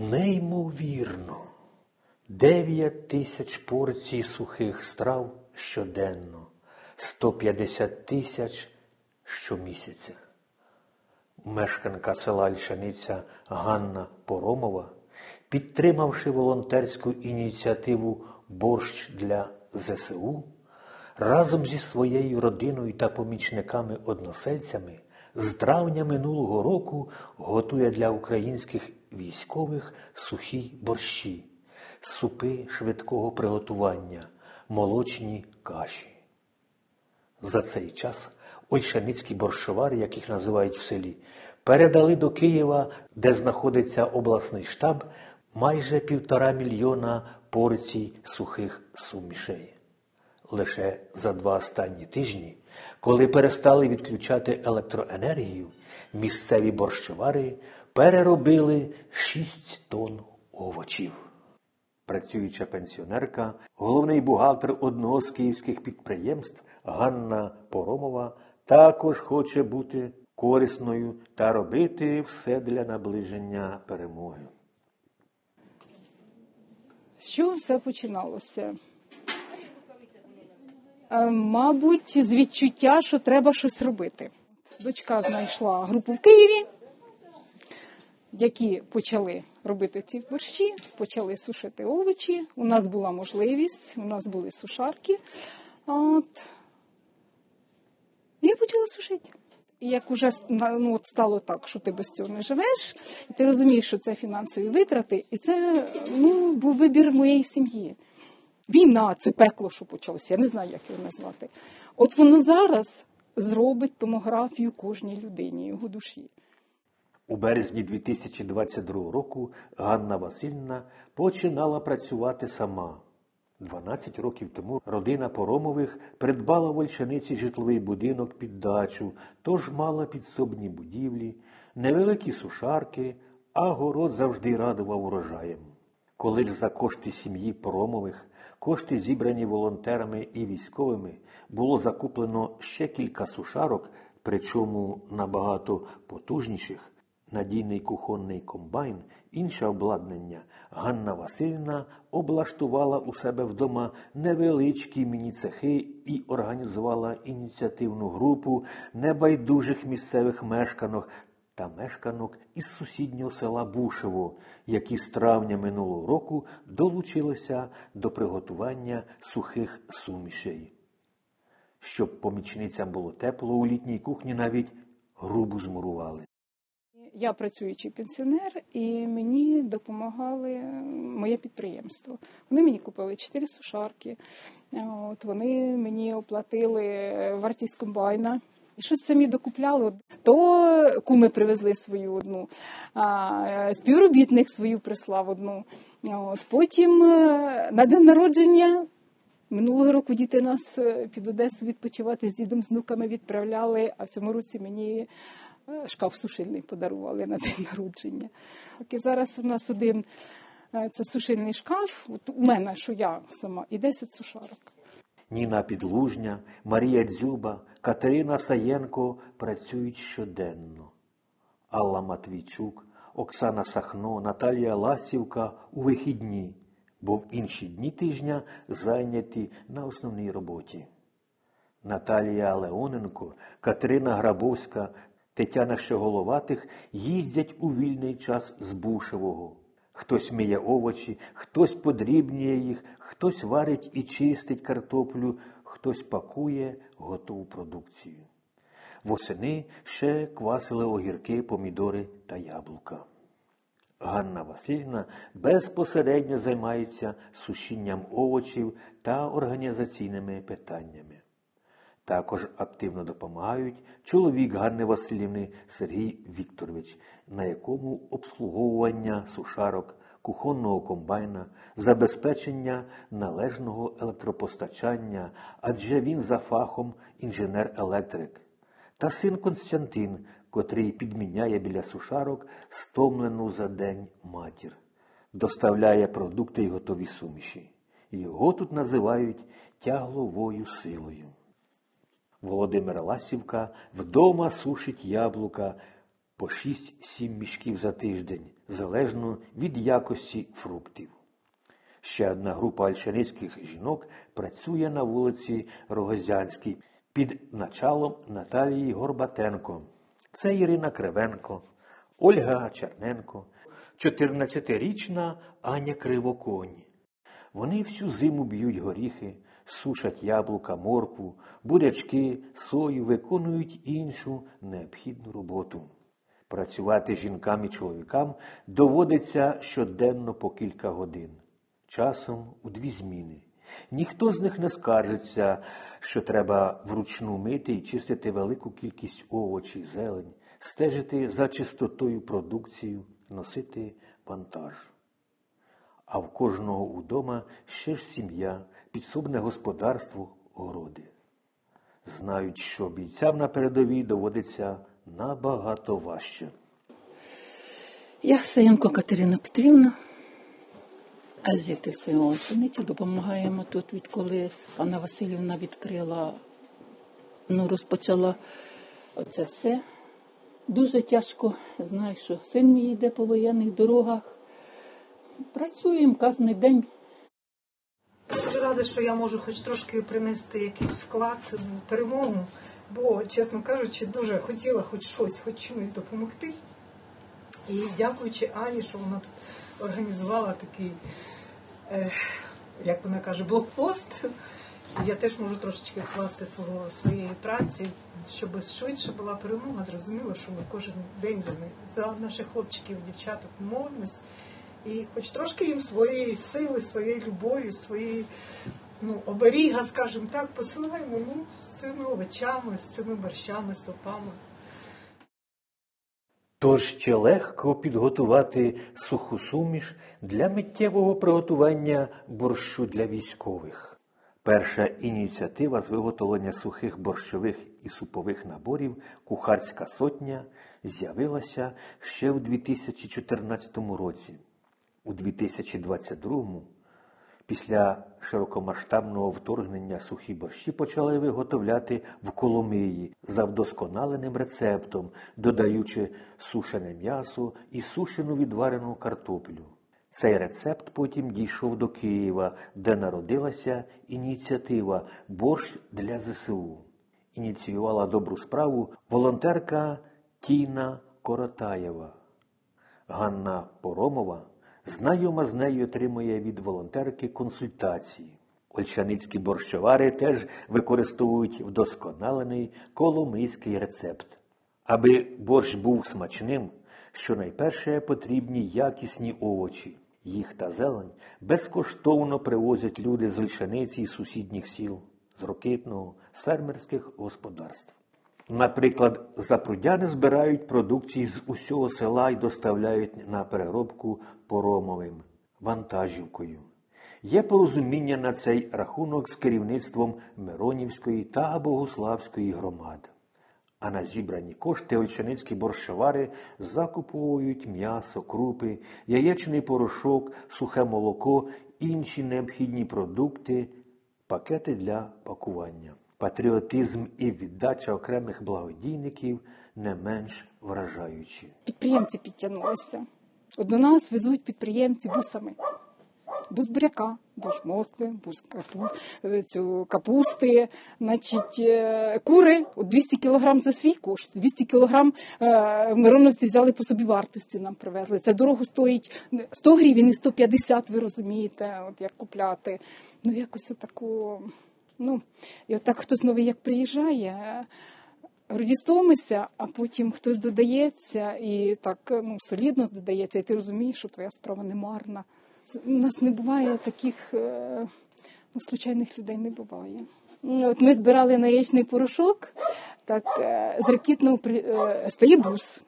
Неймовірно, дев'ять тисяч порцій сухих страв щоденно, 150 тисяч щомісяця. Мешканка села Ільшаниця Ганна Поромова, підтримавши волонтерську ініціативу Борщ для ЗСУ, разом зі своєю родиною та помічниками-односельцями з травня минулого року готує для українських військових сухі борщі, супи швидкого приготування, молочні каші. За цей час ольшаницькі борщовари, яких називають в селі, передали до Києва, де знаходиться обласний штаб, майже півтора мільйона порцій сухих сумішей. Лише за два останні тижні, коли перестали відключати електроенергію, місцеві борщовари переробили 6 тонн овочів. Працююча пенсіонерка, головний бухгалтер одного з київських підприємств Ганна Поромова також хоче бути корисною та робити все для наближення перемоги. З чого все починалося? Е, Мабуть, з відчуття, що треба щось робити. Дочка знайшла групу в Києві, які почали робити ці борщі, почали сушити овочі. У нас була можливість, у нас були сушарки. От. Я почала сушити. І як уже ну, от стало так, що ти без цього не живеш, і ти розумієш, що це фінансові витрати, і це ну, був вибір моєї сім'ї. Війна, це пекло, що почалося, я не знаю, як його назвати. От воно зараз зробить томографію кожній людині, його душі. У березні 2022 року Ганна Васильівна починала працювати сама. 12 років тому родина Поромових придбала в Ольшаниці житловий будинок під дачу, тож мала підсобні будівлі, невеликі сушарки, а город завжди радував урожаєм. Коли ж за кошти сім'ї Поромових, кошти зібрані волонтерами і військовими, було закуплено ще кілька сушарок, причому набагато потужніших, надійний кухонний комбайн, інше обладнання, Ганна Васильівна облаштувала у себе вдома невеличкі міні-цехи і організувала ініціативну групу небайдужих місцевих мешканок та мешканок із сусіднього села Бушево, які з травня минулого року долучилися до приготування сухих сумішей. Щоб помічницям було тепло у літній кухні, навіть грубу змурували. Я працюючий пенсіонер, і мені допомагали моє підприємство. Вони мені купили чотири сушарки, от вони мені оплатили вартість комбайна. Щось самі докупляли. То куми привезли свою одну, а співробітник свою прислав одну. От Потім на день народження. Минулого року діти нас під Одесу відпочивати з дідом з внуками відправляли, а в цьому році мені шкаф сушильний подарували на день народження. І зараз у нас один це сушильний шкаф. От у мене, що я сама, і 10 сушарок. Ніна Підлужня, Марія Дзюба, Катерина Саєнко працюють щоденно. Алла Матвійчук, Оксана Сахно, Наталія Ласівка у вихідні, бо в інші дні тижня зайняті на основній роботі. Наталія Леоненко, Катерина Грабовська, Тетяна Щеголоватих їздять у вільний час з Бушевого. Хтось миє овочі, хтось подрібнює їх, хтось варить і чистить картоплю, хтось пакує готову продукцію. Восени ще квасили огірки, помідори та яблука. Ганна Васильівна безпосередньо займається сушінням овочів та організаційними питаннями. Також активно допомагають чоловік Ганни Васильівни Сергій Вікторович, на якому обслуговування сушарок, кухонного комбайна, забезпечення належного електропостачання, адже він за фахом інженер-електрик, та син Константин, котрий підміняє біля сушарок стомлену за день матір, доставляє продукти й готові суміші. Його тут називають тягловою силою. Володимир Ласівка вдома сушить яблука, по 6-7 мішків за тиждень, залежно від якості фруктів. Ще одна група альшаницьких жінок працює на вулиці Рогозянській під началом Наталії Горбатенко. Це Ірина Кривенко, Ольга Черненко, 14-річна Аня Кривоконь. Вони всю зиму б'ють горіхи, сушать яблука, моркву, бурячки, сою, виконують іншу необхідну роботу. Працювати жінкам і чоловікам доводиться щоденно по кілька годин, часом у дві зміни. Ніхто з них не скаржиться, що треба вручну мити і чистити велику кількість овочів, зелень, стежити за чистотою продукцію, носити вантаж. А в кожного удома ще ж сім'я, підсобне господарство, городи. Знають, що бійцям на передовій доводиться набагато важче. Я Саєнко Катерина Петрівна, а житель село Ольшиниці. Допомагаємо тут, відколи Анна Васильівна відкрила, ну, розпочала оце все. Дуже тяжко. Знаю, що син мій йде по воєнних дорогах. Працюємо кожен день. Дуже рада, що я можу хоч трошки принести якийсь вклад в перемогу, бо, чесно кажучи, дуже хотіла хоч щось, хоч чимось допомогти. І дякуючи Ані, що вона тут організувала такий, е, як вона каже, блокпост. Я теж можу трошечки вкласти свого своєї праці, щоб швидше була перемога. Зрозуміло, що ми кожен день за них за наших хлопчиків, дівчаток молимось. І хоч трошки їм своєї сили, своєї любові, своєї ну, оберіга, скажімо так, посилаємо ну, з цими овочами, з цими борщами, сопами. Тож ще легко підготувати суху суміш для миттєвого приготування борщу для військових. Перша ініціатива з виготовлення сухих борщових і супових наборів Кухарська сотня з'явилася ще в 2014 році. У 2022-му, Після широкомасштабного вторгнення сухі борщі почали виготовляти в Коломиї за вдосконаленим рецептом, додаючи сушене м'ясо і сушену відварену картоплю. Цей рецепт потім дійшов до Києва, де народилася ініціатива Борщ для ЗСУ. Ініціювала добру справу волонтерка Тіна Коротаєва. Ганна Поромова, знайома з нею, отримує від волонтерки консультації. Ольчаницькі борщовари теж використовують вдосконалений коломийський рецепт. Аби борщ був смачним, щонайперше потрібні якісні овочі. Їх та зелень безкоштовно привозять люди з Ольшаниці і сусідніх сіл, з Рокитного, з фермерських господарств. Наприклад, запрудяни збирають продукції з усього села і доставляють на переробку поромовим вантажівкою. Є порозуміння на цей рахунок з керівництвом Миронівської та Богославської громад. А на зібрані кошти ольчаницькі борщовари закуповують м'ясо, крупи, яєчний порошок, сухе молоко, інші необхідні продукти, пакети для пакування. Патріотизм і віддача окремих благодійників не менш вражаючі. Підприємці підтягнулися. От до нас везуть підприємці бусами. Бус буряка, бус моркви, бус капу, е, цю капусти, значить, е, кури, от 200 кілограм за свій кошт. 200 кілограм е, мироновці взяли по собі вартості, нам привезли. Це дорого стоїть 100 гривень і 150, ви розумієте, от як купляти. Ну, якось отаку, ну, і отак хтось новий як приїжджає, Родістомися, а потім хтось додається і так ну, солідно додається, і ти розумієш, що твоя справа не марна. У нас не буває таких е, ну, случайних людей не буває. Ну, От ми збирали на яєчний порошок, так е, з ракітного е, стає бус.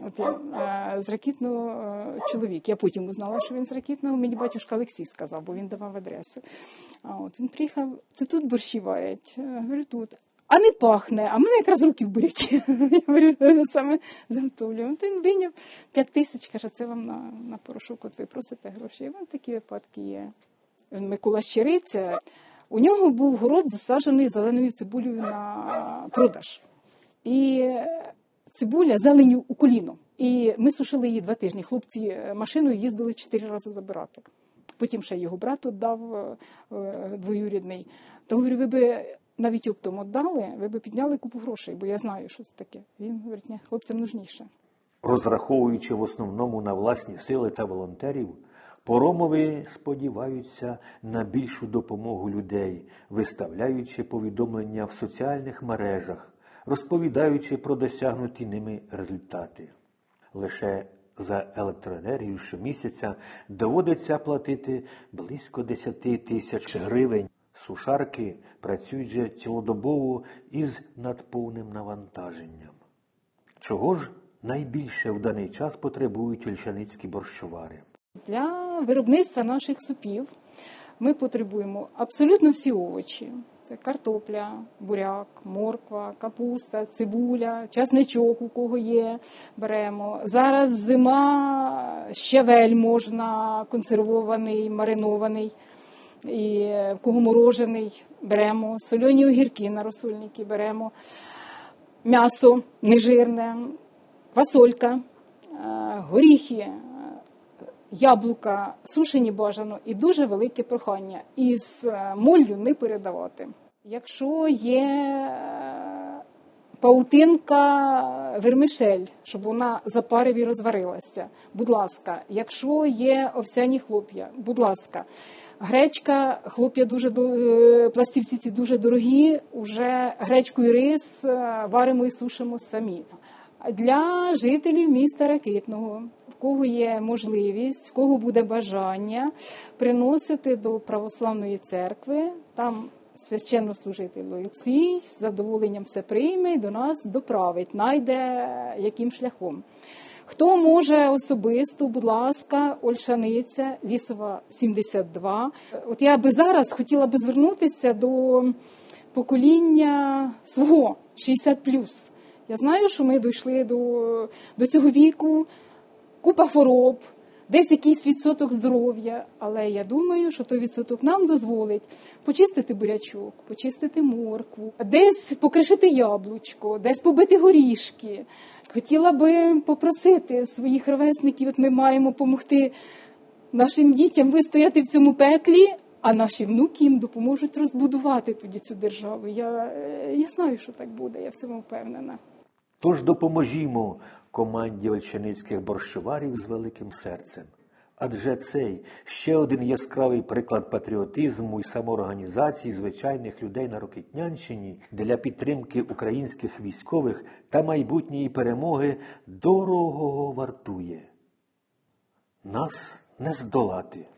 От е, з ракітного е, чоловік. Я потім узнала, що він з ракітного. Мені батюшка Олексій сказав, бо він давав адресу. А от він приїхав, це тут борщі варять. Е, Говорю, тут. А не пахне, а в мене якраз руки в буряки. Я говорю, саме заготовлюю. От він вийняв 5 тисяч, каже, це вам на, на порошок, от ви просите гроші. І вон такі випадки є. Микола Щириця, у нього був город засаджений зеленою цибулею на продаж. І цибуля зеленю у коліно. І ми сушили її два тижні. Хлопці е, машиною їздили чотири рази забирати. Потім ще його брат дав е, е, двоюрідний. То говорю, ви би навіть оптом віддали, ви би підняли купу грошей, бо я знаю, що це таке. Він говорить, ні, хлопцям нужніше. Розраховуючи в основному на власні сили та волонтерів, Поромови сподіваються на більшу допомогу людей, виставляючи повідомлення в соціальних мережах, розповідаючи про досягнуті ними результати. Лише за електроенергію щомісяця доводиться платити близько 10 тисяч гривень. Сушарки працюють же цілодобово із надповним навантаженням. Чого ж найбільше в даний час потребують вільшаницькі борщовари? Для виробництва наших супів ми потребуємо абсолютно всі овочі. Це картопля, буряк, морква, капуста, цибуля, часничок, у кого є, беремо. Зараз зима, щавель можна, консервований, маринований, і в кого морожений, беремо, сольоні огірки на розсольники беремо, м'ясо нежирне, фасолька, е, горіхи, яблука, сушені бажано і дуже велике прохання. Із е, моллю не передавати. Якщо є е, паутинка вермишель, щоб вона за париві розварилася, будь ласка, якщо є овсяні хлоп'я, будь ласка. Гречка, хлоп'я дуже е, пластівці ці дуже дорогі. Уже гречку і рис е, варимо і сушимо самі. Для жителів міста Ракитного, в кого є можливість, в кого буде бажання приносити до православної церкви, там священнослужитель Олексій з задоволенням все прийме і до нас доправить, найде яким шляхом. Хто може особисто, будь ласка, Ольшаниця, Лісова 72. От я би зараз хотіла би звернутися до покоління свого 60 Я знаю, що ми дійшли до, до цього віку, купа хвороб, десь якийсь відсоток здоров'я, але я думаю, що той відсоток нам дозволить почистити бурячок, почистити моркву, десь покришити яблучко, десь побити горішки. Хотіла би попросити своїх ровесників, от ми маємо допомогти нашим дітям вистояти в цьому пеклі, а наші внуки їм допоможуть розбудувати тоді цю державу. Я, е, я знаю, що так буде, я в цьому впевнена. Тож допоможімо команді ольчаницьких борщоварів з великим серцем. Адже цей ще один яскравий приклад патріотизму і самоорганізації звичайних людей на Рокитнянщині для підтримки українських військових та майбутньої перемоги дорогого вартує. Нас не здолати.